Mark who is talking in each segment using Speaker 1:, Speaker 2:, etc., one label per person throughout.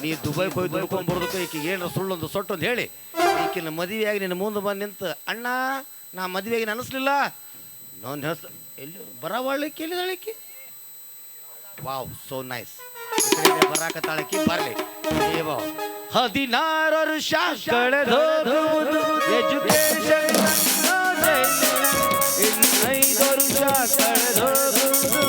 Speaker 1: ನೀ ದುಬೈ ಹೋಗಿ ದುಡ್ಕೊಂಡ್ ಬರೋದಕ್ಕೆ ಸುಳ್ಳು ಒಂದು ಸುಳ್ಳೊಂದು ಸೊಟ್ಟೊಂದು ಹೇಳಿ. ಈಕಿನ ಮದುವೆಯಾಗಿ ನಿನ್ನ ಮುಂದೆ ಬಂದು ನಿಂತು ಅಣ್ಣ ನಾ ಮದುವೆಯಾಗಿ ಅನಿಸ್ಲಿಲ್ಲ ನಾನು ಹೆಸ ಎಲ್ಲಿ ಬರವಾಳಿ ಕೇಳಿದಳಿಕೆ ವಾವ್ ಸೋ ನೈಸ್ ಬರಾಕತ್ತಾಳಕಿ ಬರಲಿ. ಏವೋ ಹದಿನಾರು ವರ್ಷ ಕಳೆದೋದು ಎಜುಕೇಶನ್ ಇನ್ನೈದು ವರ್ಷ ಕಳೆದೋಗುವುದು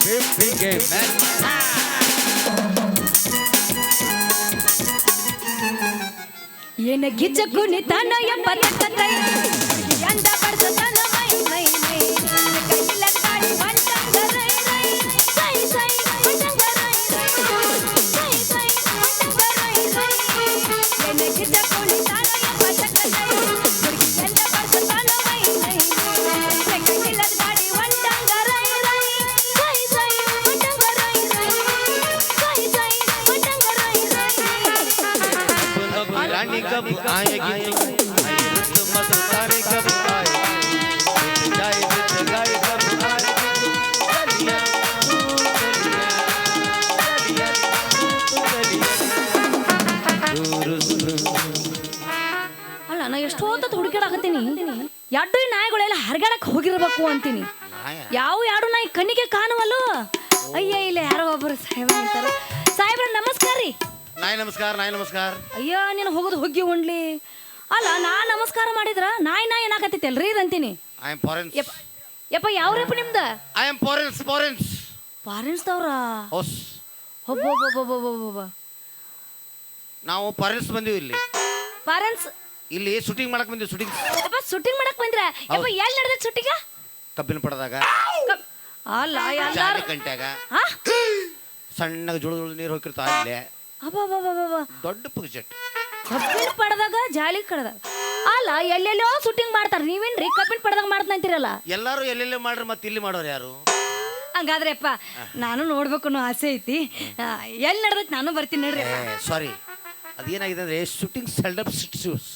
Speaker 1: Fifty gave man.
Speaker 2: ಏನ ಗಿಚ್ಚ ಕುಣಿತಾನ ಎಂಬ ತಕ್ಕೈ ಎಂದ ಬಡ್ಸತಾನ ಮೈ ಮೈ
Speaker 1: रानी कब आएगी रुत मस्तानी कब आएगी बित जाए बित जाए कब आएगी चलिया तू चलिया चलिया तू चलिया दूर दूर
Speaker 2: ಅಲ್ಲ ನಾ ಎಷ್ಟು ಹೊತ್ತು ಹುಡುಕಾಡಕತ್ತೀನಿ ಎರಡು ಈ ನಾಯಿಗಳೆಲ್ಲ ಹರಗಾಡಕ್ ಹೋಗಿರ್ಬೇಕು ಅಂತೀನಿ
Speaker 1: ನಾಯ
Speaker 2: ಯಾವ ಎರಡು ನಾಯಿ ಕಣ್ಣಿಗೆ ಕಾಣುವಲ್ಲೋ ಅಯ್ಯ ಇಲ್ಲ ಯಾರೋ ಒಬ್ಬರು ಸಾಹೇಬ್ರ ಅಂತಾರ ಸಾಹೇಬ್ರ ನಮಸ್ಕಾರ ರೀ
Speaker 1: ನಾಯಿ ನಮಸ್ಕಾರ ನಾಯಿ ನಮಸ್ಕಾರ.
Speaker 2: ಅಯ್ಯ ನೀನು ಹೋಗೋದು ಹೋಗಿ ಉಂಡ್ಲಿ. ಅಲ್ಲ ನಾ ನಮಸ್ಕಾರ ಮಾಡಿದ್ರ ನಾಯಿ ನಾಯಿ ಏನಾಕತ್ತೈತಿ ಅಲ್ರಿ ಅಂತೀನಿ.
Speaker 1: ಐ ಆಮ್ ಫಾರೆನ್ಸ್
Speaker 2: ಯಪ್ಪ ಯಾವ ರೇಪ ನಿಮ್ದ?
Speaker 1: ಐ ಆಮ್ ಫಾರೆನ್ಸ್ ಫಾರೆನ್ಸ್
Speaker 2: ಬೋ
Speaker 1: ಹೊಸ್
Speaker 2: ಒಬ್ಬೊಬ್ಬೊಬ್ಬೊಬ್ಬೊಬ್ಬೊಬ್ಬ
Speaker 1: ನಾವು ಫಾರೆನ್ಸ್ ಬಂದಿವಿ ಇಲ್ಲಿ.
Speaker 2: ಫಾರೆನ್ಸ್
Speaker 1: ಇಲ್ಲಿ ಶೂಟಿಂಗ್ ಮಾಡಕ್ ಬಂದಿವಿ ಶೂಟಿಂಗ್
Speaker 2: ಯಪ್ಪ ಶೂಟಿಂಗ್ ಮಾಡಕ್ ಬಂದ್ರ? ಯಪ್ಪ ಎಲ್ಲಿ ನಡೆದ ಶೂಟಿಂಗ
Speaker 1: ಕಬ್ಬಿನ ಪಡದಾಗ.
Speaker 2: ಅಲ್ಲ ಎಲ್ಲಾರು ಗಂಟೆಗ
Speaker 1: ಸಣ್ಣಗೆ ಜುಳು ಜುಳು ನೀರು ಹೋಗಿರ್ತಾ
Speaker 2: ಅಬ್ಬಬ್ಬಬ್ಬಬ್ಬ
Speaker 1: ದೊಡ್ಡ ಪ್ರಾಜೆಕ್ಟ್
Speaker 2: ಕಬ್ಬಿನ ಪಡೆದಾಗ ಜಾಲಿ ಕಡ್ದಾಗ. ಅಲ್ಲ ಎಲ್ಲೆಲ್ಲೋ ಶೂಟಿಂಗ್ ಮಾಡ್ತಾರ. ನೀವೇನ್ರಿ ಕಬ್ಬಿನ ಪಡೆದಾಗ ಮಾಡ್ತಂತೀರಲ್ಲ
Speaker 1: ಎಲ್ಲಾರು ಎಲ್ಲೆಲ್ಲೇ ಮಾಡ್ರಿ ಮತ್ತೆ ಇಲ್ಲಿ ಮಾಡೋರು ಯಾರು?
Speaker 2: ಹಂಗಾದ್ರೆಪ್ಪ ನಾನು ನೋಡ್ಬೇಕು ಅನ್ನೋ ಆಸೆ ಐತಿ. ಎಲ್ಲಿ ನಡೆದೈತಿ ನಾನು ಬರ್ತೀನಿ ನೋಡ್ರಿ.
Speaker 1: ಸಾರಿ ಅದೇನಾಗಿದೆ ಅಂದ್ರೆ ಶೂಟಿಂಗ್ ಸೆಲ್ಡಪ್ ಶೂಸ್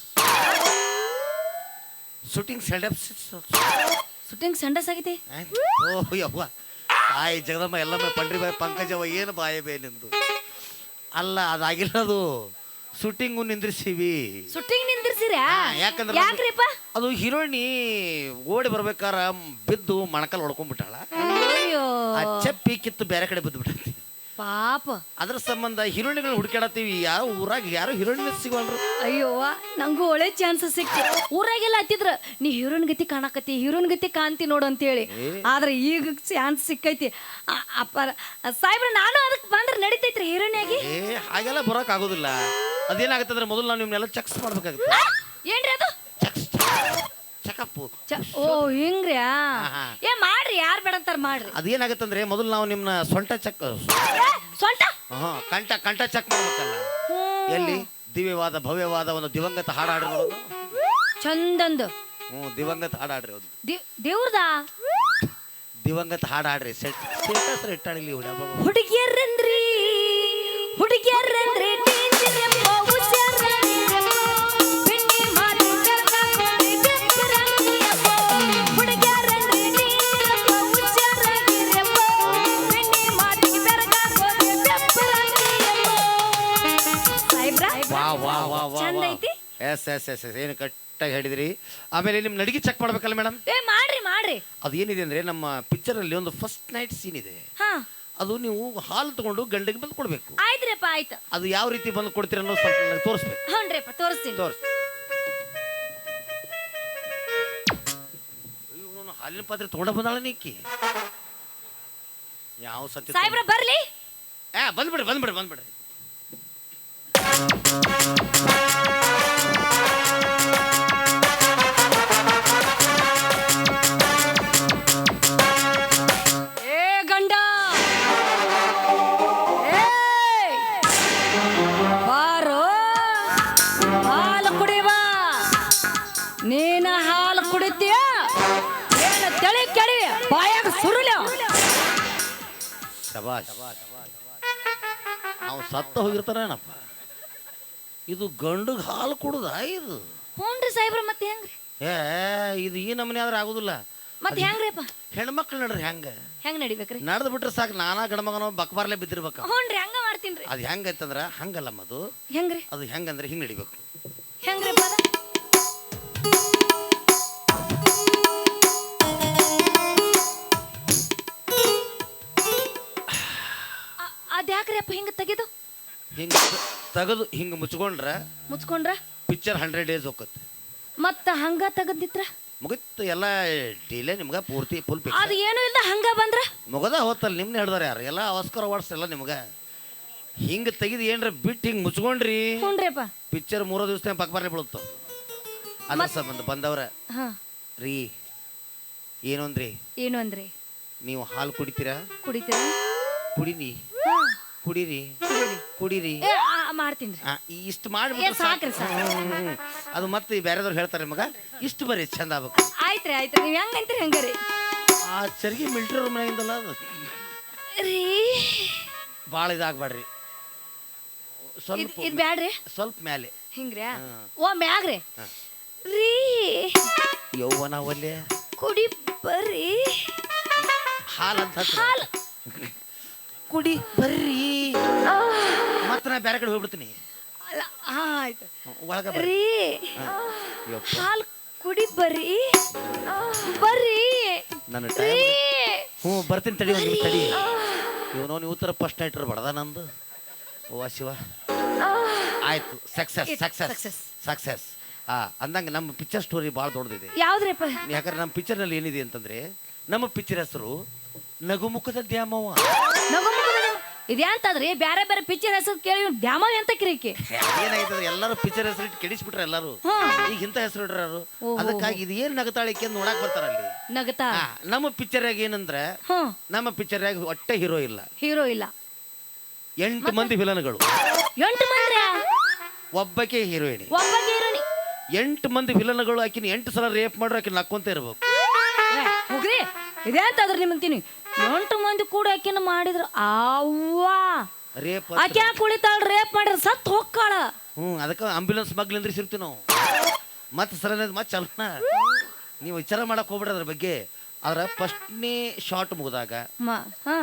Speaker 1: ಶೂಟಿಂಗ್ ಸೆಲ್ಡಪ್ ಸಿಟ್ಸ್
Speaker 2: ಶೂಟಿಂಗ್ ಸೆಂಡಸ್ ಆಗೈತಿ.
Speaker 1: ಓ ಯವ್ವ. ತಾಯಿ ಜಗದಮ್ಮ ಎಲ್ಲಮ್ಮ ಪಂಡ್ರಿ ಬಾಯಿ ಪಂಕಜವ್ವ ಏನು ಬಾಯಿ ಬೇ ನಿಂದು? ಅಲ್ಲ ಅದಾಗಿಲ್ಲ ಅದು ಶೂಟಿಂಗು ನಿಂದ್ರಿಸಿವಿ.
Speaker 2: ಶೂಟಿಂಗ್ ನಿಂದಿರ್ಸಿರ
Speaker 1: ಹಾ, ಯಾಕಂದ್ರೆ
Speaker 2: ಯಾಕ್ರಿಪ್ಪ?
Speaker 1: ಅದು ಹೀರೋಯಿನಿ ಓಡಿ ಬರ್ಬೇಕಾರ ಬಿದ್ದು ಮಣಕಲ್ ಹೊಡ್ಕೊಂಡ್ಬಿಟ್ಟಾಳ.
Speaker 2: ಅಯ್ಯೋ.
Speaker 1: ಆ ಚಪ್ಪಿ ಕಿತ್ತು ಬೇರೆ ಕಡೆ ಬಿದ್ದು ಬಿಟ್ಟೈತಿ
Speaker 2: ಪಾಪ.
Speaker 1: ಅದ್ರ ಸಂಬಂಧ ಹೀರೋಯಿನ್ಗಳು ಹುಡುಕಾಡತ್ತೀವಿ ಯಾವ ಊರಾಗ ಯಾರು ಹೀರೋಯಿನ್ ಸಿಗೋಲ್ರು
Speaker 2: ಅಯ್ಯೋ ನಂಗೂ ಒಳ್ಳೆ ಚಾನ್ಸ್ ಸಿಕ್ತಿ. ಊರಾಗೆಲ್ಲ ಹತ್ತಿದ್ರ ನೀ ಹೀರೋನ್ ಗತಿ ಕಾಣಕತ್ತಿ ಹೀರೋನ್ ಗತಿ ಕಾಣ್ತಿ ನೋಡು ಅಂತೇಳಿ. ಆದ್ರೆ ಈಗ ಚಾನ್ಸ್ ಸಿಕ್ಕೈತಿ. ಆ, ಅಪ್ಪ ಸಾಹೇಬ್ರ ನಾನು ಅದಕ್ಕೆ ಬಂದ್ರೆ ನಡೀತೈತ್ರಿ ಹೀರೋನ್ ಆಗಿ?
Speaker 1: ಏ ಹಾಗೆಲ್ಲ ಬರೋಕ್ ಆಗೋದಿಲ್ಲ ಅದೇನಾಗತ್ತಂದ್ರೆ ಮೊದಲು ನಾವು ನಿಮ್ನೆಲ್ಲ ಚೆಕ್ಸ್ ಮಾಡ್ಬೇಕಾಗುತ್ತೆ.
Speaker 2: ಏನ್ರಿ ಅದು?
Speaker 1: ಚೆಕಪ್
Speaker 2: ಚ- ಓ ಹಿಂಗ್ರಿ ಏ ಮಾಡ್ರಿ ಯಾರು ಬೇಡ ಅಂತಾರೆ ಮಾಡ್ರಿ.
Speaker 1: ಅದೇನಾಗತ್ತಂದ್ರೆ ಮೊದಲು ನಾವು ನಿಮ್ಮನ್ನ ಸೊಂಟ ಚೆಕ್
Speaker 2: ಸೊಂಟ?
Speaker 1: ಹಾ ಕಂಠ ಕಂಠ ಚೆಕ್ ಮಾಡ್ಬೇಕಲ್ಲ. ಎಲ್ಲಿ? ದಿವ್ಯವಾದ ಭವ್ಯವಾದ ಒಂದು ದಿವಂಗತ ಹಾಡು ಹಾಡ್ರಿ ನೋಡೋದು
Speaker 2: ಚಂದಂದು.
Speaker 1: ಹ್ಞೂ ದಿವಂಗತ ಹಾಡು ಹಾಡ್ರಿ ಒಂದು
Speaker 2: ದೇವ್ರದ?
Speaker 1: ದಿವಂಗತ ಹಾಡು ಹಾಡ್ರಿ ಸೆಟ್ ಸ್ಟೇಟಸ್ ಇಟ್ಟಾಳಿಲಿ
Speaker 2: ಹುಡುಗಿಯರಂದ್ರಿ ಹುಡುಗಿಯರಂದ್ರೆ
Speaker 1: ಎಸ್ ಎಸ್ ಎಸ್ ಎಸ್ ಏನು ಕರೆಕ್ಟಾಗಿ ಹೇಳಿದ್ರಿ. ಆಮೇಲೆ ನಿಮ್ಮ ನಡಿಗೆ ಚೆಕ್ ಮಾಡ್ಬೇಕಲ್ಲ ಮೇಡಮ್
Speaker 2: ಏ ಮಾಡ್ರಿ ಮಾಡ್ರಿ.
Speaker 1: ಅದೇನಿದೆ ಅಂದ್ರೆ ನಮ್ಮ ಪಿಕ್ಚರಲ್ಲಿ ಒಂದು ಫಸ್ಟ್ ನೈಟ್ ಸೀನ್ ಇದೆ.
Speaker 2: ಹಾ.
Speaker 1: ಅದು ನೀವು ಹಾಲು ತಗೊಂಡು ಗಂಡಿಗೆ ಬಂದು ಕೊಡ್ಬೇಕು.
Speaker 2: ಆಯ್ತ್ರಿಪ್ಪ ಆಯ್ತು.
Speaker 1: ಅದು ಯಾವ ರೀತಿ ಬಂದು ಕೊಡ್ತೀರ ಅನ್ನೋದು ಸ್ವಲ್ಪ ನನಗೆ ತೋರಿಸ್ಬೇಕು.
Speaker 2: ಹ್ಞೂನ್ರಿಪ್ಪ ತೋರಿಸ್ತೀನಿ.
Speaker 1: ತೋರಿಸಿ. ಹಾಲಿನ ಪಾತ್ರೆ ತೊಗೊಂಡ ಬಂದಾಳ ನೀಕಿ? ಯಾವ ಸತ್ಯ
Speaker 2: ಸಾಹೇಬ್ರ ಬರ್ಲಿ.
Speaker 1: ಏ ಬಂದ್ಬಿಡ್ರಿ ಬಂದ್ಬಿಡ್ರಿ ಬಂದ್ಬಿಡ್ರಿ ಶಬಾಷ್. ಅವ್ ಸತ್ತ ಹೋಗಿರ್ತಾನೇನಪ್ಪ ಇದು ಗಂಡಗ್ ಹಾಲು ಕುಡುದ ಇದು?
Speaker 2: ಹ್ಞೂನ್ರಿ ಸಾಹೇಬ್ರ ಮತ್ತೆ ಹೆಂಗ್ರಿ?
Speaker 1: ಏ ಇದು ಈ ನಮನೆ ಆದ್ರೆ ಆಗುದಿಲ್ಲ.
Speaker 2: ಮತ್ತೆ ಹೆಂಗ್ರಿಪ್ಪ
Speaker 1: ಹೆಣ್ಮಕ್ಳು ನಡ್ರಿ ಹೆಂಗ?
Speaker 2: ಹೆಂಗ್ ನಡಿಬೇಕ್ರಿ?
Speaker 1: ನಡೆದು ಬಿಟ್ರೆ ಸಾಕು ನಾನಾ ಗಂಡಮಗನೋ ಬಕ್ಬಾರ್ಲೆ ಬಿದ್ದಿರ್ಬೇಕು.
Speaker 2: ಹ್ಞೂನ್ರಿ ಹಂಗ ಮಾಡ್ತೀನ್ರಿ.
Speaker 1: ಅದು ಹೆಂಗೈತಂದ್ರ ಹಂಗಲ್ಲಮ್ಮ ಅದು.
Speaker 2: ಹೆಂಗ್ರಿ?
Speaker 1: ಅದು ಹೆಂಗಂದ್ರೆ ಹಿಂಗ್ ನಡಿಬೇಕು.
Speaker 2: ಹೆಂಗ್ರಿಪ್ಪ ಅದ? ಹಿಂಗ ತೆಗೆದು.
Speaker 1: ಹಿಂಗ ತೆಗೆದು ಹಿಂಗೆ ಮುಚ್ಕೊಂಡ್ರೆ
Speaker 2: ಮುಚ್ಕೊಂಡ್ರ?
Speaker 1: ಪಿಕ್ಚರ್ ಹಂಡ್ರೆಡ್ ಡೇಸ್ ಹೋಗತ್ತೆ.
Speaker 2: ಮತ್ತ ಹಂಗ ತೆಗೆದಿತ್ರ
Speaker 1: ಮುಗಿತ್ತು ಎಲ್ಲ ಡಿಲೇ ನಿಮ್ಗೆ ಪೂರ್ತಿ ಫುಲ್
Speaker 2: ಅದು
Speaker 1: ಪಿಕ್ಚರ್
Speaker 2: ಏನು ಇಲ್ಲ ಹಂಗ ಬಂದ್ರ?
Speaker 1: ಮುಗದ ಹೋತಲ್ಲ ನಿಮ್ನ ಹೇಳ್ದಾರ ಯಾರು? ಎಲ್ಲ ಆಸ್ಕರ್ ಅವಾರ್ಡ್ಸ್ ಎಲ್ಲ ನಿಮ್ಗೆ. ಹಿಂಗ ತೆಗೆದು ಏನ್ರ ಬಿಟ್ಟು ಹಿಂಗ ಮುಚ್ಕೊಂಡ್ರಿ.
Speaker 2: ಹ್ಞೂನ್ರಿಪ್ಪ
Speaker 1: ಪಿಕ್ಚರ್ ಮೂರೋ ದಿವಸ ಪಕ್ಬಾರ್ಲೆ ಬೀಳುತ್ತ ಅದ್ರ ಸಂಬಂಧ ಬಂದವ್ರ.
Speaker 2: ಹಾ.
Speaker 1: ರೀ ಏನು ಅಂದ್ರಿ
Speaker 2: ಏನು ಅಂದ್ರಿ
Speaker 1: ನೀವು ಹಾಲು ಕುಡಿತೀರಾ?
Speaker 2: ಕುಡಿತೀರ?
Speaker 1: ಕುಡೀರಿ
Speaker 2: ಹಾ
Speaker 1: ಕುಡೀರಿ
Speaker 2: ಕುಡೀರಿ.
Speaker 1: ಮಾಡ್ತೀನಿ
Speaker 2: ಏ ಆ, ಮಾಡ್ತೀನಿ
Speaker 1: ಆ, ಇಷ್ಟು ಮಾಡ್ಬಿಟ್ರೆ
Speaker 2: ಏ, ಸಾಕ್ರಿ,
Speaker 1: ಸಾಕು. ಹ್ಮ್, ಹ್ಮ್. ಅದು ಮತ್ತೆ ಬೇರೆದವ್ರು ಹೇಳ್ತಾರೆ ಮಗ ಇಷ್ಟು ಬರೀ ಚಂದ ಆಗ್ಬೇಕು.
Speaker 2: ಆಯ್ತ್ರಿ ಆಯ್ತ್ರಿ. ನೀವ್ ಹೆಂಗ್ ಅಂತೀರಿ ಹಂಗಾರಿ
Speaker 1: ಆ ಚರ್ಗಿ ಮಿಲ್ಟ್ರಿ ಮನೆಯಿಂದಲ್ಲ ಅದು.
Speaker 2: ರೀ.
Speaker 1: ಭಾಳ ಇದಾಗಬೇಡ್ರಿ.
Speaker 2: ಇದ್
Speaker 1: ಸ್ವಲ್ಪ
Speaker 2: ಇದು ಬ್ಯಾಡ್ರಿ.
Speaker 1: ಸ್ವಲ್ಪ ಮೇಲೆ
Speaker 2: ಹಿಂಗ್ರಿ. ಓ ಮ್ಯಾಗ್ರಿ. ರೀ.
Speaker 1: ಯೌವನ ಒಲ್ಲೆ
Speaker 2: ಕುಡಿ ಬರ್ರಿ.
Speaker 1: ಹಾಲು ಅಂತ.
Speaker 2: ಹಾಲ್.
Speaker 1: ಕುಡಿ ಬರ್ರಿ. ಮತ್ತೆ ನಾ ಬೇರೆ ಕಡೆ ಹೋಗ್ಬಿಡ್ತೀನಿ.
Speaker 2: ಅಲ್ಲ, ಆ, ಆಯ್ತು.
Speaker 1: ಒಳಗ ಬರ್ರಿ.
Speaker 2: ರೀ ಹಾಲ್ ಕುಡಿ ಬರ್ರಿ. ಬರ್ರಿ.
Speaker 1: ನನ್ನ
Speaker 2: ರೀ.
Speaker 1: ಟೈಮ್ ಹ್ಞೂ ಬರ್ತೀನಿ ತಡಿ ಒಂದು ತಡಿ. ಇವನು ನೀವು ಉತ್ತರ ಫಸ್ಟ್ ನೈಟ್ ಬಡದ ನಂದು. ಓ ಶಿವ. ಆಯ್ತು success
Speaker 2: success
Speaker 1: success
Speaker 2: success.
Speaker 1: Success ಆ ಅಂದಂಗೆ ನಮ್ಮ ಪಿಕ್ಚರ್ ಸ್ಟೋರಿ ಭಾಳ ದೊಡ್ಡದಿದೆ.
Speaker 2: ಯಾವ್ದ್ರಿಪ್ಪ?
Speaker 1: ಯಾಕಂದ್ರೆ ನಮ್ಮ ಪಿಕ್ಚರ್ನಲ್ಲಿ ಏನಿದೆ ಅಂತಂದ್ರೆ ನಮ್ಮ ಪಿಕ್ಚರ್ ಹೆಸರು ನಗುಮುಖದ ದ್ಯಾಮವ್ವ.
Speaker 2: ಇದ್ಯಾಂತದ್ರಿ? ಬ್ಯಾರೆ ಬೇರೆ ಪಿಕ್ಚರ್ ಹೆಸರು ಕೇಳಿ ದ್ಯಾಮ ಎಂತ ಕಿರಿಕಿ?
Speaker 1: ಏನಾಯ್ತಂದ್ರೆ ಎಲ್ಲರೂ ಪಿಕ್ಚರ್ ಹೆಸರು ಇಟ್ಟು ಕೆಡಿಸ್ಬಿಟ್ರೆ ಎಲ್ಲರೂ. ಈಗ ಇಂತ ಹೆಸರು ಇಡ್ರಾರು ಅದಕ್ಕಾಗಿ ಇದು ಏನು ನಗತಾಳಿಕೆ ಅಂತ ನೋಡಕ್ ಬರ್ತಾರ ಅಲ್ಲಿ?
Speaker 2: ನಗತಾ?
Speaker 1: ನಮ್ಮ ಪಿಕ್ಚರ್ಯಾಗ ಏನಂದ್ರೆ ನಮ್ಮ ಪಿಕ್ಚರ್ಯಾಗ ಒಟ್ಟೆ ಹೀರೋ ಇಲ್ಲ.
Speaker 2: ಹೀರೋ ಇಲ್ಲ.
Speaker 1: ಎಂಟು ಮಂದಿ ವಿಲನ್ಗಳು
Speaker 2: ಎಂಟು ಮಂದಿ
Speaker 1: ಒಬ್ಬಕ್ಕೆ ಹೀರೋಯಿನಿ
Speaker 2: ಒಬ್ಬ ಹೀರೋನಿ
Speaker 1: ಎಂಟು ಮಂದಿ ವಿಲನ್ಗಳು ಆಕಿನ ಎಂಟು ಸಲ ರೇಪ್ ಮಾಡ್ರೆ ಆಕಿನ ನಕ್ಕೊಂತ ಇರ್ಬೇಕು.
Speaker 2: ಹೋಗ್ರಿ. ಇದ್ಯಾಂತದ್ರಿ ನಿಮ್ಮಂತೀನಿ ಎಂಟು ಮಂದಿ ಕೂಡ ಆಕಿನ ಮಾಡಿದ್ರು. ಅವ್ವಾ.
Speaker 1: ರೇಪ್
Speaker 2: ಆಕೆ ಯಾಕೆ ಉಳಿತಾಳ? ರೇಪ್ ಮಾಡಿದ್ರೆ ಸತ್ ಹೋಗ್ಕಾಳ.
Speaker 1: ಹ್ಞೂ ಅದಕ್ಕೆ ಆಂಬ್ಯುಲೆನ್ಸ್ ಮಗ್ಲು ಸಿಗ್ತೀವಿ ನಾವು. ಮತ್ತೆ ಸರನ ಮತ್ತೆ ಚಲನ. ನೀವು ವಿಚಾರ ಮಾಡಕ್ ಹೋಗ್ಬಿಡ್ರಿ ಅದ್ರ ಬಗ್ಗೆ. ಆದ್ರೆ ಫಸ್ಟ್ನೇ ಶಾರ್ಟ್ ಮುಗಿದಾಗ
Speaker 2: ಮ ಹಾ.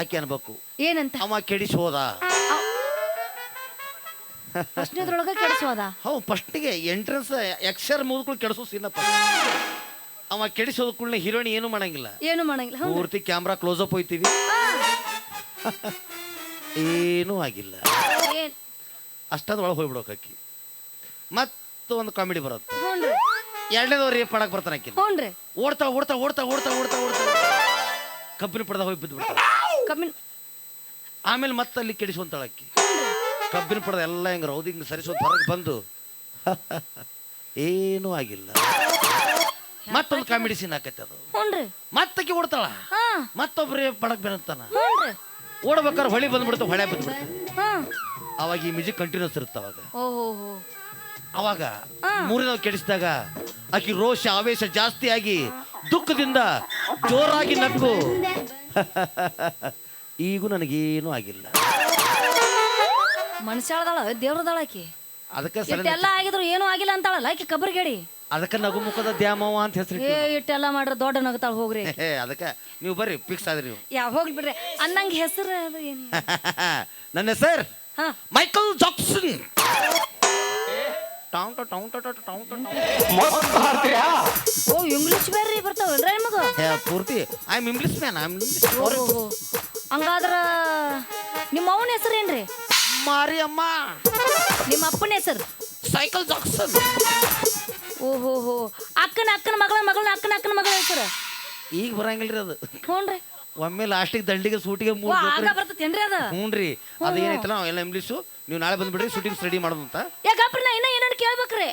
Speaker 1: ಆಕೆ ಅನ್ಬೇಕು.
Speaker 2: ಏನಂತ?
Speaker 1: ಅವ ಕೆಡಿಸಿ ಹೋದ
Speaker 2: ಪ್ರಶ್ನೆದ್ರೊಳಗ ಕೆಡಿಸೋದ?
Speaker 1: ಹೌ ಫಸ್ಟಿಗೆ ಎಂಟ್ರೆನ್ಸ್ ಎಕ್ಸರ್ ಮುಗಿದ್ಕೊಂಡು ಕೆಡಿಸೋ ಸೀನಪ್ಪ ಅವ ಕೆಡಿಸೋದ ಕೂಡಲೇ ಹೀರೋಯಿನ್ ಏನು ಮಾಡಂಗಿಲ್ಲ.
Speaker 2: ಏನು ಮಾಡಂಗಿಲ್ಲ
Speaker 1: ಪೂರ್ತಿ ಕ್ಯಾಮ್ರಾ ಕ್ಲೋಸ್ ಅಪ್ ಹೋಯ್ತೀವಿ. ಏನೂ ಆಗಿಲ್ಲ.
Speaker 2: ಏನ್?
Speaker 1: ಅಷ್ಟಾದ ಒಳಗೆ ಹೋಗ್ಬಿಡೋಕೆ ಅಕ್ಕಿ ಮತ್ತು ಒಂದು ಕಾಮಿಡಿ ಬರುತ್ತೆ
Speaker 2: ಹ್ಞೂನ್ರಿ
Speaker 1: ಎರಡನೇದವ್ರು ರೇಪ್ ಮಾಡಕ್ ಬರ್ತಾನೆ ಅಕ್ಕಿ
Speaker 2: ಹ್ಞೂನ್ರಿ.
Speaker 1: ಓಡ್ತಾ ಓಡ್ತಾ ಓಡ್ತಾ ಓಡ್ತಾ ಓಡ್ತಾ ಓಡ್ತಾ. ಕಬ್ಬಿನ ಪಡೆದ ಹೋಗಿ ಬಿದ್ದು
Speaker 2: ಬಿಡ್ತಾರೆ
Speaker 1: ಆಮೇಲೆ ಮತ್ತೆ ಅಲ್ಲಿ ಕೆಡಿಸುವಂತಾಳ ಅಕ್ಕಿ ಕಬ್ಬಿನ ಪಡೆದ ಎಲ್ಲ ಹಿಂಗೆ ರೌದಿ ಹಿಂಗೆ ಸರಿಸೋದು ಹೊರಗೆ ಬಂದು. ಏನೂ ಆಗಿಲ್ಲ. ಮತ್ತೊಂದು ಕಾಮಿಡಿ ಸೀನ್ ಆಕೈತೆ ಅದು.
Speaker 2: ಹ್ಞೂನ್ರಿ
Speaker 1: ಮತ್ತಕ್ಕೆ ಓಡ್ತಾಳ?
Speaker 2: ಹಾ.
Speaker 1: ಮತ್ತೊಬ್ರು ಪಡಕ್ ಬೆನಂತಾನ
Speaker 2: ಹ್ಞೂನ್ರಿ
Speaker 1: ಓಡ್ಬೇಕಾದ್ರೆ ಹೊಳಿ ಬಂದ್ಬಿಡ್ತು ಹೊಳೆ ಬಂದ್ಬಿಡ್ತು.
Speaker 2: ಹಾ.
Speaker 1: ಅವಾಗ ಈ ಮ್ಯೂಸಿಕ್ ಕಂಟಿನ್ಯೂಸ್ ಇರುತ್ತೆ ಅವಾಗ.
Speaker 2: ಓ ಹೋ
Speaker 1: ಅವಾಗ ಮೂರಿನ ಕೆಡಿಸಿದಾಗ ಆಕಿ ರೋಷ ಆವೇಶ ಜಾಸ್ತಿ ಆಗಿ ದುಃಖದಿಂದ ಜೋರಾಗಿ ನಕ್ಕು. ಈಗೂ ನನಗೇನು ಆಗಿಲ್ಲ.
Speaker 2: ಮನುಷ್ಯಳದಾಳ ದೇವ್ರದಾಳ ಆಕಿ.
Speaker 1: ಅದಕ್ಕೆ
Speaker 2: ಸರಿ ಆಗಿದ್ರು ಏನೂ ಆಗಿಲ್ಲ ಅಂತಾಳಲ್ಲ ಆಕಿ ಕಬರ್ಗೇಡಿ.
Speaker 1: ಅದಕ್ಕೆ ನಗು ಮುಖದ ದ್ಯಾಮವ್ವ ಅಂತ ಹೆಸರು
Speaker 2: ಏ ಇಟ್ಟೆಲ್ಲ ಮಾಡ್ರ ದೊಡ್ಡ ನಗತಾಳ ಹೋಗ್ರಿ
Speaker 1: ಅದಕ್ಕೆ ನೀವು ಬರ್ರಿ ಫಿಕ್ಸ್ ಆದ್ರಿ ನೀವು.
Speaker 2: ಯಾ ಹೋಗ್ಲಿ ಬಿಡ್ರಿ. ಅನ್ನಂಗೆ ಹೆಸರು ಅದು ಏನು?
Speaker 1: ನನ್ನ ಹೆಸರು
Speaker 2: ಹಾ.
Speaker 1: ಮೈಕಲ್ ಜಾಕ್ಸನ್ ಟಾಂಟ ಟಾಂಟ ಟಾಂಟ ಟೌನ್ ಟಾಂಟ.
Speaker 2: ಓ ಇಂಗ್ಲಿಷ್ ಬೇರೆ ಬರ್ತಾವಲ್ರಿ ನಿಮಗೆ
Speaker 1: ಪೂರ್ತಿ. I am English man I am
Speaker 2: ಓಹೋ ಹಂಗಾದ್ರ ನಿಮ್ಮ ಅವನ ಹೆಸರು ಏನ್ರಿ?
Speaker 1: ಮಾರಿಯಮ್ಮ.
Speaker 2: ನಿಮ್ಮ ಅಪ್ಪನ ಹೆಸರು?
Speaker 1: ಸೈಕಲ್ ಜಾಕ್ಸನ್
Speaker 2: ಓಹೋ ಹೋ. ಅಕ್ಕನ ಅಕ್ಕನ ಮಗಳ ಮಗಳನ್ನ ಅಕ್ಕನ ಅಕ್ಕನ ಮಗಳ ಹೇಳ್ತಾರ?
Speaker 1: ಈಗ ಬರಂಗಿಲ್ರಿ ಅದು.
Speaker 2: ಹ್ಞೂನ್ರಿ
Speaker 1: ಒಮ್ಮೆ ಲಾಸ್ಟಿಗೆ ದಂಡಿಗೆ ಸೂಟಿಗೆ ಮೂರು
Speaker 2: ಆಗ ಬರ್ತತೇನ್ರಿ ಅದ?
Speaker 1: ಹ್ಞೂನ್ರಿ ಅದು ಏನೈತಲ್ಲ ಎಲ್ಲ ಇಂಗ್ಲೀಷು ನೀವು ನಾಳೆ ಬಂದ್ಬಿಡ್ರಿ ಶೂಟಿಂಗ್ ರೆಡಿ ಮಾಡೋದು ಅಂತ
Speaker 2: ಯಾಕಪ್ಪ ನಾ ಇನ್ನ ಏನೇನು ಕೇಳ್ಬೇಕ್ರಿ?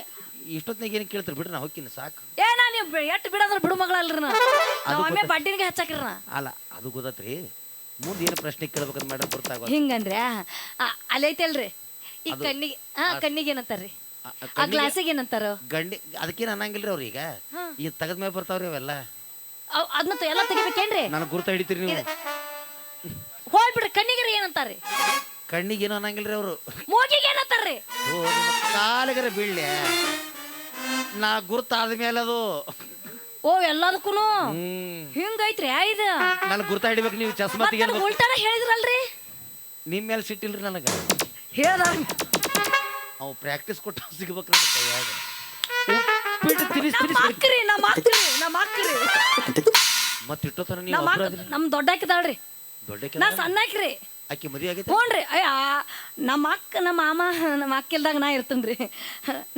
Speaker 1: ಇಷ್ಟೊತ್ತಿನಾಗ ಏನು ಕೇಳ್ತಾರೆ ಬಿಡ್ರಿ ನಾ ಹೋಗ್ತೀನಿ ಸಾಕು.
Speaker 2: ಏ ನಾ ನೀವು ಎಟ್ಟು ಬಿಡೋದ್ರ ಬಿಡು ಮಗಳಲ್ರಿ ನಾ. ನಾವು ಒಮ್ಮೆ ಬಡ್ಡಿನಿಗೆ ಹಚ್ಚಾಕ್ರಿ ನಾ.
Speaker 1: ಅಲ್ಲ ಅದು ಗೊತ್ತತ್ರಿ. ಮುಂದೆ ಏನು ಪ್ರಶ್ನೆ ಕೇಳ್ಬೇಕಂತ ಮಾಡ್ರೆ ಗೊತ್ತಾಗ
Speaker 2: ಹಿಂಗಂದ್ರೆ ಅಲ್ಲೈತಲ್ರಿ ಈ ಕಣ್ಣಿಗೆ ಹಾ ಕಣ್ಣಿಗೆ ಏನಂತಾರ್ರಿ? ಆ ಗ್ಲಾಸಿಗೆ ಏನಂತಾರ?
Speaker 1: ಗಂಡಿ ಅದಕ್ಕೇನು ಅನ್ನಂಗಿಲ್ರಿ ಅವ್ರು ಈಗ ತೆಗೆದ ಮೇಲೆ ಬರ್ತಾವ್ರಿ ಅವೆಲ್ಲ.
Speaker 2: ಅದನ್ನ ಎಲ್ಲ ತೆಗಿಬೇಕೇನ್ರಿ?
Speaker 1: ನನಗೆ ಗುರ್ತ ಹಿಡಿತೀರಿ ನೀವು.
Speaker 2: ಹೋಗ್ಬಿಡ್ರಿ ಕಣ್ಣಿಗೆ ಏನಂತಾರ್ರಿ?
Speaker 1: ಕಣ್ಣಿಗೆ ಏನು ಅನ್ನಂಗಿಲ್ರಿ ಅವರು.
Speaker 2: ಮೂಗಿಗೆ ಏನಂತಾರ್ರಿ?
Speaker 1: ಓ ಕಾಲಿಗರ ಬೀಳ್ಳೆ ನಾ ಗುರ್ತಾದ ಮೇಲೆ ಅದು.
Speaker 2: ಓ ಎಲ್ಲದಕ್ಕೂ
Speaker 1: ಹ್ಮ್.
Speaker 2: ಹಿಂಗೈತ್ರಿ ಇದು
Speaker 1: ನನಗೆ ಗುರ್ತ ಹಿಡಿಬೇಕು ನೀವು ಚಸ್ಮಾ
Speaker 2: ಮತ್ತ್ ಉಲ್ಟಾನ ಹೇಳಿದ್ರಲ್ರಿ?
Speaker 1: ನಿಮ್ಮ ಮೇಲೆ ಸಿಟ್ಟಿಲ್ರಿ ನನಗೆ.
Speaker 2: ಹೇಳ್ದ.
Speaker 1: ಅವು ಪ್ರಾಕ್ಟೀಸ್ ಕೊಟ್ಟು ಸಿಗ್ಬೇಕ್ರಿ ಕೈಯಾಗ ಉಪ್ಪಿಟ್ಟು ತಿನಿಸ್
Speaker 2: ನಮ್ಮ
Speaker 1: ತಿನಿಸ್
Speaker 2: ಅಕ್ಕ್ರಿ ನಮ್ಮ ಅಕ್ಕ್ರಿ ನಮ್ಮ ಅಕ್ಕ್ರಿ.
Speaker 1: ಮತ್ತೆ ಇಟ್ಟೋತನ ನೀವು
Speaker 2: ನಮ್ಮ
Speaker 1: ಒಬ್ರು
Speaker 2: ಅಕ್ಕ
Speaker 1: ಅದ್ರಿ
Speaker 2: ದೊಡ್ಡ ನಾ ಸಣ್ಣ ಹಾಕ್ರಿ
Speaker 1: ಆಕಿ ಮದುವೆ ಆಗೈತೆ?
Speaker 2: ಹ್ಞೂನ್ರಿ ಅಯ್ಯ ನಮ್ಮ ಅಕ್ಕ ನಮ್ಮ ಮಾಮ ನಮ್ಮ ಅಕ್ಕ ಇಲ್ದಾಗ ನಾ ಇರ್ತೇನ್ರಿ.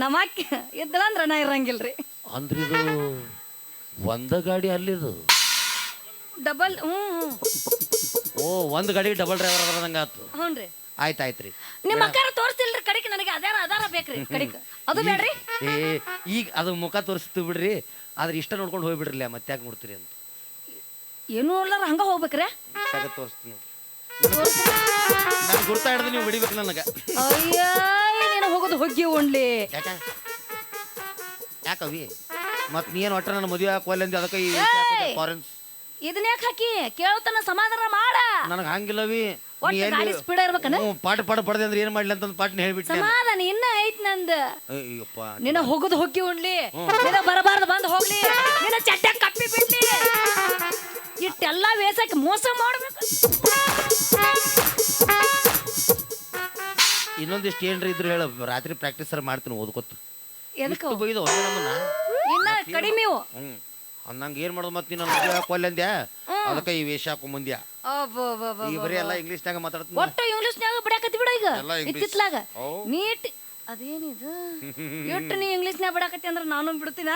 Speaker 2: ನಮ್ಮ ಅಕ್ಕ ಇದ್ದಳಂದ್ರ ನಾ ಇರಂಗಿಲ್ರಿ.
Speaker 1: ಅಂದ್ರೆ ಇದು ಒಂದ ಗಾಡಿ ಅಲ್ಲಿದು.
Speaker 2: ಡಬಲ್ ಹ್ಞೂ
Speaker 1: ಓ ಒಂದು ಗಾಡಿ ಡಬಲ್ ಡ್ರೈವರ್ ಅದ್ರ ನಂಗೆ ಆತು.
Speaker 2: ಹ್ಞೂ ರೀ
Speaker 1: ಆಯ್ತು ಆಯ್ತು ರೀ
Speaker 2: ನಿಮ್ಮ ಅಕ್ಕಾರ ತೋರಿಸ್ತಿಲ್ರಿ ಕಡಿಕೆ ನನಗೆ ಅದಾರ ಅದಾರ ಬೇಕ್ರಿ ಕಡಿಕ್. ಅದು ಬೇಡ್ರಿ.
Speaker 1: ಏ ಈಗ ಅದು ಮುಖ ತೋರಿಸ್ತು ಬಿಡ್ರಿ ಆದ್ರೆ ಇಷ್ಟ ನೋಡ್ಕೊಂಡು ಹೋಗ್ಬಿಡ್ರಲ್ಲ ಮತ್ತೆ ಯಾಕೆ ನೋಡ್ತೀರಿ ಅಂತ.
Speaker 2: ಏನು ನೋಡ್ಲಾರ ಹಂಗ ಹೋಗ್ಬೇಕ್ರಿ?
Speaker 1: ತೋರಿಸ್ತೀನಿ ನಾನು ಗುರ್ತಾ ಹಿಡ್ದು ನೀವು ಬಿಡಿಬೇಕು ನನಗೆ.
Speaker 2: ಅಯ್ಯ ನೀನು ಹೋಗೋದು ಹೊಗ್ಗಿ ಉಣ್ಲಿ
Speaker 1: ಯಾಕ? ಯಾಕವಿ? ಮತ್ತೆ ನೀನು ಒಟ್ಟ ನನ್ನ ಮದುವೆ ಹಾಕೋಲ್ಲ ಅದಕ್ಕೆ ಈ ಫಾರೆನ್ಸ್
Speaker 2: ಇದನ್ನ ಯಾಕೆ ಹಾಕಿ? ಕೇಳ್ತಾನ ಸಮಾಧಾನ ಮಾಡ.
Speaker 1: ನನಗೆ ಹಂಗಿಲ್ಲವಿ.
Speaker 2: ಒಟ್ಟು ಗಾಡಿ ಸ್ಪೀಡ್ ಇರ್ಬೇಕನ?
Speaker 1: ಹ್ಞೂ ಪಾಠ ಪಾಠ ಪಡೆದೆ ಅಂದ್ರೆ ಏನ್ ಮಾಡ್ಲಿ ಅಂತಂದು ಪಾಠನ ಹೇಳ್ಬಿಟ್ಟೆ
Speaker 2: ಸಮಾಧಾನ ಇನ್ನ ಐತ್ ನಂದು.
Speaker 1: ಅಯ್ಯಪ್ಪ
Speaker 2: ನಿನ್ನ ಹೋಗುದು ಹೊಕ್ಕಿ ಉಣ್ಲಿ. ನಿನ್ನ ಬರಬಾರ್ದು ಬಂದ್ ಹೋಗ್ಲಿ. ನಿನ್ನ ಚಡ್ಡ ಕಪ್ಪಿ ಬಿಡ್ಲಿ. ಇಟ್ಟೆಲ್ಲ ವೇಸಕ್ಕೆ ಮೋಸ ಮಾಡ್ಬೇಕು.
Speaker 1: ಇನ್ನೊಂದಿಷ್ಟು ಏನ್ರಿ ಇದ್ರು ಹೇಳ. ರಾತ್ರಿ ಪ್ರಾಕ್ಟೀಸ್ ಮಾಡ್ತೀನಿ ಓದ್ಕೊತ.
Speaker 2: ಎದಕ್ಕ?
Speaker 1: ಇಷ್ಟು ಬೈದು ಒಂದೇ ನಮ್ಮನ್ನ.
Speaker 2: ಇನ್ನ ಕಡಿಮೆ ಇವು.
Speaker 1: ಅಂದಂಗೆ ಏನು ಮಾಡೋದು ಮತ್ತೆ ನಾನು ಮದುವೆ ಹಾಕೋಲ್ಲ ಅಂದ್ಯ? ಅದಕ್ಕೆ ಈ ವೇಷ ಹಾಕೊ ಮುಂದ್ಯ
Speaker 2: ಅಬ್ಬಬ್ಬಬ್ಬ.
Speaker 1: ಈ ಬರೀ ಎಲ್ಲ ಇಂಗ್ಲೀಷ್ನಾಗ ಮಾತಾಡ್ತೀನಿ
Speaker 2: ಒಟ್ಟು ಇಂಗ್ಲಿಷ್ನ್ಯಾಗ ಬಿಡಾಕತ್ತಿ ಬಿಡ ಈಗ.
Speaker 1: ಎಲ್ಲ.
Speaker 2: ಇತ್ತಿತ್ಲಾಗ. ನೀಟ್ ಅದೇನಿದು? ಇಟ್ಟು ನೀ ಇಂಗ್ಲಿಷ್ನ್ಯಾಗ ಬಿಡಾಕತ್ತಿ ಅಂದ್ರೆ ನಾನು ಬಿಡ್ತೀನ?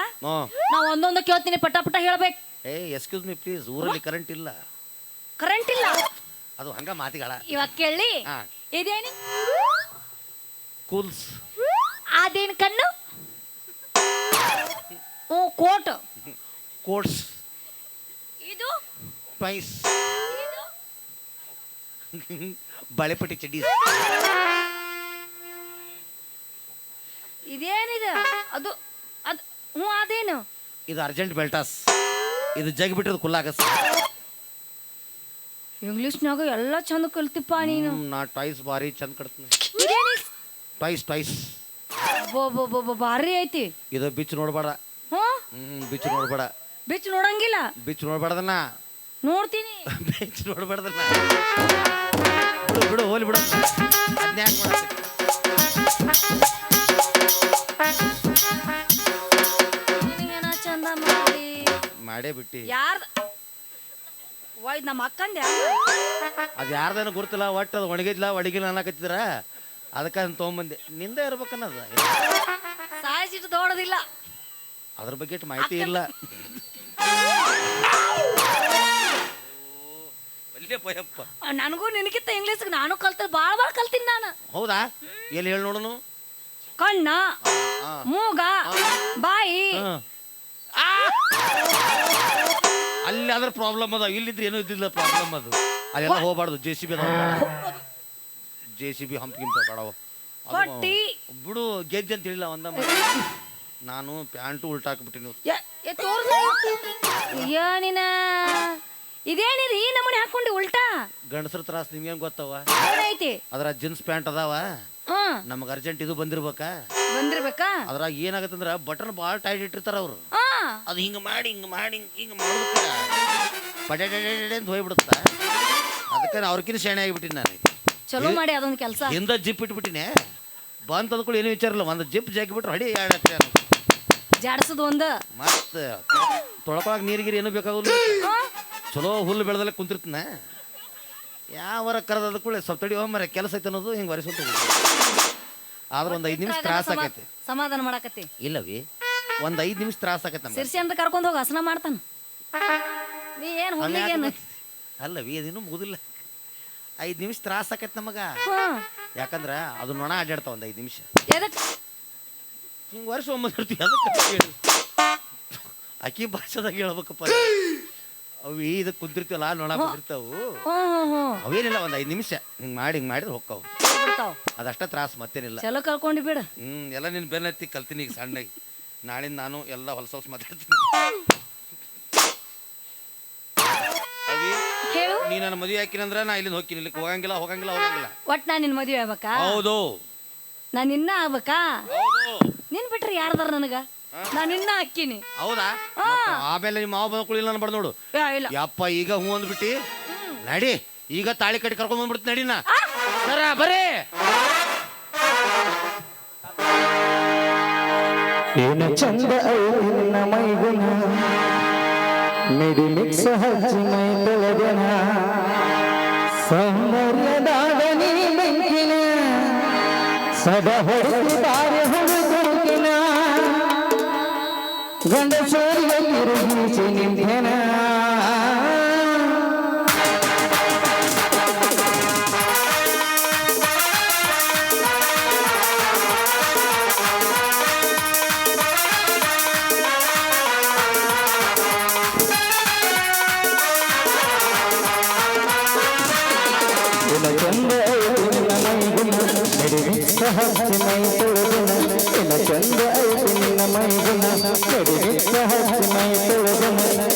Speaker 2: ನಾ ಒಂದೊಂದು ಕೇಳ್ತೀನಿ ಪಟ ಪಟ ಹೇಳ್ಬೇಕು.
Speaker 1: ಏ ಎಕ್ಸ್ಕ್ಯೂಸ್ ಮಿ ಪ್ಲೀಸ್ ಊರಲ್ಲಿ ಕರೆಂಟ್ ಇಲ್ಲ.
Speaker 2: ಕರೆಂಟ್ ಇಲ್ಲ?
Speaker 1: ಅದು ಹಂಗ ಮಾತಿಗಳ.
Speaker 2: ಇವಾಗ ಕೇಳಿ.
Speaker 1: ಹಾ.
Speaker 2: ಇದೇನಿ?
Speaker 1: ಕೂಲ್ಸ್.
Speaker 2: ಅದೇನು ಕಣ್ಣು? ಓ ಕೋಟ್.
Speaker 1: ಕೋಟ್ಸ್
Speaker 2: ಇದು?
Speaker 1: ಟ್ವೈಸ್ ಬಾಳೆಪಟ್ಟಿ ಚಡ್ಡಿ.
Speaker 2: ಇದೇನಿದು? ಅದು ಅದು ಹ್ಞೂ ಅದೇನು?
Speaker 1: ಇದು ಅರ್ಜೆಂಟ್ ಬೆಲ್ಟಾಸ್. ಇದು ಜಗ್ ಬಿಟ್ಟದ ಕುಲ್ಲಾಗಸ್.
Speaker 2: ಇಂಗ್ಲೀಷ್ನಾಗ ಎಲ್ಲ ಚಂದ ಕಲ್ತಿಪ್ಪ ನೀನು.
Speaker 1: ನಾ ಟಾಯ್ಸ್ ಭಾರಿ ಚಂದ ಕಟ್ತೀನಿ ಟಾಯ್ಸ್ ಟಾಯ್ಸ್
Speaker 2: ಬೋ ಬೋ ಬೋ ಭಾರಿ ಐತಿ.
Speaker 1: ಇದು ಬಿಚ್ ನೋಡ್ಬೇಡ.
Speaker 2: ಹ್ಞೂ?
Speaker 1: ಬಿಚ್ ನೋಡ್ಬೇಡ.
Speaker 2: ಬಿಚ್ಚು ನೋಡಂಗಿಲ್ಲ.
Speaker 1: ಬಿಚ್ ನೋಡ್ಬೇಡದನ್ನ
Speaker 2: ನೋಡ್ತೀನಿ.
Speaker 1: ಬಿಚ್ ನೋಡ್ಬೇಡದನ್ನ ಬಿಡು ಬಿಡು ಹೋಲಿ ಬಿಡು. ಅದ್ನ್ಯಾಕ್ ಮಾಡತ್ತೆ
Speaker 2: ನಿನಗೇನ ಚಂದ ಮಾಡಿ.
Speaker 1: ಮಾಡೇ ಬಿಟ್ಟಿ.
Speaker 2: ಯಾರ್ದ? ವೈ ನಮ್ಮ ಅಕ್ಕಂದ
Speaker 1: ಅದು ಯಾರ್ದೇನು ಗುರುತಿಲ್ಲ ಒಟ್ಟು ಅದು ಒಣಗಿದ್ಲ ಒಣಗಿಲ್ಲ ಅನ್ನಕತ್ತಿದ್ರ ಅದಕ್ಕೆ ಅದನ್ನ ತೊಗೊಂಬಂದೆ. ನಿಂದ ಇರ್ಬೇಕನ್ನದ?
Speaker 2: ಸಾಯಿಸಿಟ್ಟು ದೊಡ್ಡದಿಲ್ಲ
Speaker 1: ಅದ್ರ ಬಗ್ಗೆ ಮಾಹಿತಿ ಇಲ್ಲ. ಭಯಪ್ಪ
Speaker 2: ನನಗೂ ನಿನಗಿಂತ ಇಂಗ್ಲೀಷ್ ನಾನು ಕಲ್ತ ಭಾಳ ಭಾಳ ಕಲ್ತೀನಿ ನಾನು.
Speaker 1: ಹೌದಾ? ಎಲ್ಲಿ ಹೇಳಿ ನೋಡೋನು?
Speaker 2: ಕಣ್ಣ ಮೂಗ ಬಾಯಿ!
Speaker 1: ಅಲ್ಲಿ ಅದ್ರ ಪ್ರಾಬ್ಲಮ್ ಅದ. ಇಲ್ಲಿದ್ರೆ ಏನೂ ಇದ್ದಿಲ್ಲ ಪ್ರಾಬ್ಲಮ್ ಅದು. ಅಲ್ಲೆಲ್ಲ ಹೋಗ್ಬಾರ್ದು. J C B J C B hump ಗಿಂಪ ಬೇಡವ. ಬಿಡು ಗೆದ್ದೆ ಅಂತ ಹೇಳಿಲ್ಲ ಒಂದ ನಾನು ಪ್ಯಾಂಟು ಉಲ್ಟಾಕ್ಬಿಟ್ಟಿನಿ.
Speaker 2: ಅಯ್ಯೋ ನೀನ. ಇದೇನಿರಿ ಈ ನಮೂನೆ ಹಾಕೊಂಡಿ ಉಲ್ಟಾ?
Speaker 1: ಗಂಡಸ್ರ ತ್ರಾಸ ನಿಮ್ಗೇನು ಗೊತ್ತವ?
Speaker 2: ಏನೈತಿ
Speaker 1: ಅದ್ರ ಜೀನ್ಸ್ ಪ್ಯಾಂಟ್ ಅದಾವ.
Speaker 2: ಹ್ಮ್
Speaker 1: ನಮಗೆ ಅರ್ಜೆಂಟ್ ಇದು ಬಂದಿರ್ಬೇಕಾ?
Speaker 2: ಬಂದಿರ್ಬೇಕಾ?
Speaker 1: ಅದ್ರಾಗ ಏನಾಗತ್ತಂದ್ರ ಬಟನ್ ಭಾಳ ಟೈಟ್ ಇಟ್ಟಿರ್ತಾರ ಅವ್ರು.
Speaker 2: ಹಾ.
Speaker 1: ಅದು ಹಿಂಗ ಮಾಡಿ ಹಿಂಗ ಮಾಡಿ ಹಿಂಗೆ ಹಿಂಗೆ ಮಾಡೋದಕ್ಕೆ ಪಟೆ ಅಂತ ಹೋಗ್ಬಿಡುತ್ತ. ಅದಕ್ಕೆ ಅವ್ರಕಿನ ಶೆಣೆ ಆಗಿಬಿಟ್ಟಿನಿ ನಾನು.
Speaker 2: ಚಲೋ ಮಾಡಿ ಅದೊಂದು ಕೆಲಸ.
Speaker 1: ಹಿಂದ ಜಿಪ್ ಇಟ್ಬಿಟ್ಟಿನಿ. ಬಂತ ಅಂದ್ಕೊಳ್ಳಿ ಏನು ವಿಚಾರ ಇಲ್ಲ. ಒಂದು ಜಿಪ್ ಜಾಕಿಬಿಟ್ರೆ ಹೊಡಿ ಎರಡು
Speaker 2: ಜಾಡ್ಸೋದು ಒಂದು.
Speaker 1: ಮತ್ತ ತೊಳ್ಕೊಳಕ್ ನೀರಿಗಿರಿ ಏನು ಬೇಕಾಗಲ್ಲ ಚಲೋ ಹುಲ್ಲು ಬೆಳೆದಲ್ಲ ಕುಂತಿರ್ತನ. ಯಾವರ ಕರೆದ ಕೂಡ ಸ್ವಲ್ಪ ತಡಿ ಮರ ಕೆಲಸ ಐತೆ ಅನ್ನೋದು ಹಿಂಗೆ ಒರೆಸ್ಕೊಂತ ಆದ್ರೆ ಒಂದು ಐದು ನಿಮಿಷ ತ್ರಾಸ ಆಕೈತಿ.
Speaker 2: ಸಮಾಧಾನ ಮಾಡಾಕತ್ತಿ.
Speaker 1: ಇಲ್ಲವಿ ಒಂದು ಐದು ನಿಮಿಷ ತ್ರಾಸ ಆಕೈತೆ ನಮ್ಗೆ.
Speaker 2: ಸಿರ್ಸಿ ಅಂತ ಕರ್ಕೊಂಡು ಹೋಗಿ ಹಸನ ಮಾಡ್ತಾನ. ನೀ ಏನ್ ಹುಲ್ಲಿಗೇನು
Speaker 1: ಅಲ್ಲವಿ ಅದಿನ್ನೂ ಮುಗುದಿಲ್ಲ. ಐದು ನಿಮಿಷ ತ್ರಾಸ ಆಕೈತೆ ನಮಗ. ಯಾಕಂದ್ರ ಅದು ನೊಣ ಅಡ್ಡಾಡ್ತಾವ ಒಂದು ಐದು ನಿಮಿಷ.
Speaker 2: ಎದಕ್
Speaker 1: ಹಿಂಗೆ ವರ್ಷ ಒಂಬತ್ತು ಇರ್ತೀವಿ ಅದಕ್ಕೆ ಹೇಳಿ ಅಕ್ಕಿ ಭಾಷೆದಾಗ ಹೇಳ್ಬೇಕಪ್ಪ. ಅವಿ ಇದಕ್ಕೆ ಕುಂದಿರ್ತೀವಲ್ಲ ನೊಣ ಬಂದಿರ್ತಾವು ಅವೇನಿಲ್ಲ ಒಂದು ಐದು ನಿಮಿಷ. ಹಿಂಗೆ ಮಾಡಿ ಹಿಂಗೆ ಮಾಡಿದ್ರೆ ಹೊಕ್ಕಾವು. ಅದಷ್ಟ ತ್ರಾಸ ಮತ್ತೇನಿಲ್ಲ.
Speaker 2: ಚಲೋ ಕಳ್ಕೊಂಡಿ ಬೇಡ.
Speaker 1: ಹ್ಞೂ ಎಲ್ಲ ನಿನ್ನ ಬೆನ್ನತ್ತಿ ಕಲ್ತೀನಿ ಈಗ ಸಣ್ಣಗೆ. ನಾಳಿಂದ ನಾನು ಎಲ್ಲ ಹೊಲಸ ಹೊಲಸ ಮಾತಾಡ್ತೀನಿ. ಅವಿ
Speaker 2: ಹೇಳು.
Speaker 1: ನೀ ನನ್ನ ಮದುವೆ ಹಾಕಿನಂದ್ರ ನಾ ಇಲ್ಲಿಂದ ಹೋಗ್ತೀನಿ. ಇಲ್ಲಿಗೆ ಹೋಗಂಗಿಲ್ಲ ಹೋಗಂಗಿಲ್ಲ ಹೋಗಂಗಿಲ್ಲ.
Speaker 2: ಒಟ್ ನಾ ನಿನ್ ಮದುವೆ ಆಗ್ಬೇಕಾ?
Speaker 1: ಹೌದು.
Speaker 2: ನಾನು ಇನ್ನ ಆಗ್ಬೇಕಾ? ನಿನ್ ಬಿಟ್ರೆ ಯಾರ್ದಾರ ನನಗ? ನಾನು ಇನ್ನ ಹಾಕಿನಿ
Speaker 1: ಹೌದಾ?
Speaker 2: ಹಾ.
Speaker 1: ಮತ್ತೆ ಆಮೇಲೆ ನಿಮ್ಮ ಮಾವ ಬಂದ ಕುಳಿಲ್ಲ ಬಡ ನೋಡು.
Speaker 2: ಯಾ, ಇಲ್ಲ.
Speaker 1: ಯಪ್ಪ ಈಗ ಹೂ ಅಂದ್ಬಿಟ್ಟಿ. ನಡಿ ಈಗ ತಾಳಿ ಕಟ್ಟಿ ಕರ್ಕೊಂಡ್ ಬಂದ್ಬಿಡ್ತು ನಡಿನ ಸರ ಬರೇ
Speaker 3: ಏನ ಚಂದ ನಿನ್ನ ಮೈಗುಣ. ಮಿಡಿ ಮಿಕ್ಸ ಹಚ್ಚಿ ಮೈ ತೊಳೆದನ. ಸೌಂದರ್ಯದಾಗ ನೀ ಬೆಂಕಿನ ಸದಾ ಹೊಡೆದು ದಾರಿ ಗಂಡಸರಿಗೆ ತಿರುಗಿಸಿ ನಿಂತೆನ? ಚಂದ ಮಿಡಿ ಮಿಕ್ಸ ಹಚ್ಚಿ ಮೈ ತೊಳೆದನ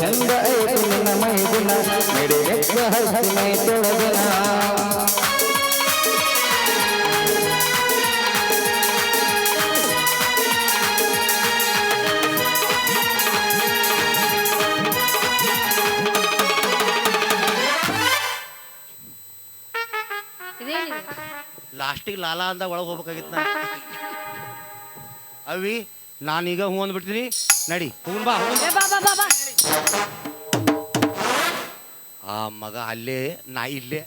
Speaker 3: ಚಂದ ಮೈ
Speaker 2: ಇದೇನಿದೆ?
Speaker 1: ಲಾಸ್ಟಿಗೆ ಲಾಲಾ ಅಂದ ಒಳಗೆ ಹೋಗ್ಬೇಕಾಗಿತ್ತು ಅವಿ ನಾನೀಗ ಹೂ ಅಂದ್ಬಿಡ್ತೀನಿ. ನಡಿ
Speaker 2: ಹೂನ್ ಬಾ ಬಾ.
Speaker 1: ಆ ಮಗ ಅಲ್ಲೇ ನಾ ಇಲ್ಲೇ.